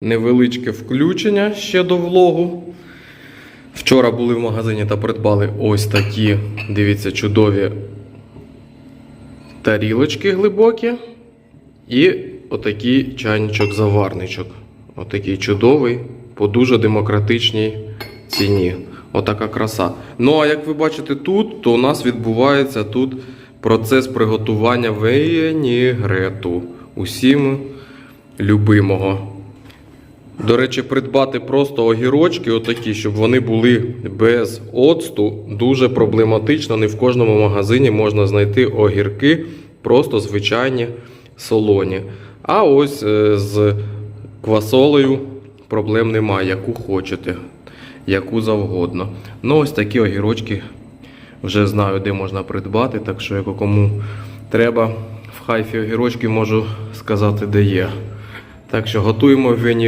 невеличке включення ще до влогу. Вчора були в магазині та придбали ось такі, дивіться, чудові тарілочки глибокі. І отакий чайничок-заварничок. Отакий чудовий, по дуже демократичній ціні. Отака краса. Ну а як ви бачите тут, то у нас відбувається тут процес приготування венігрету. Усім любимого. До речі, придбати просто огірочки, отакі, щоб вони були без оцту, дуже проблематично. Не в кожному магазині можна знайти огірки, просто звичайні солоні. А ось е, з квасолею проблем немає, яку хочете, яку завгодно. Ну, ось такі огірочки вже знаю, де можна придбати, так що, як кому треба в хайфі огірочки, можу сказати, де є. Так що готуємо вені.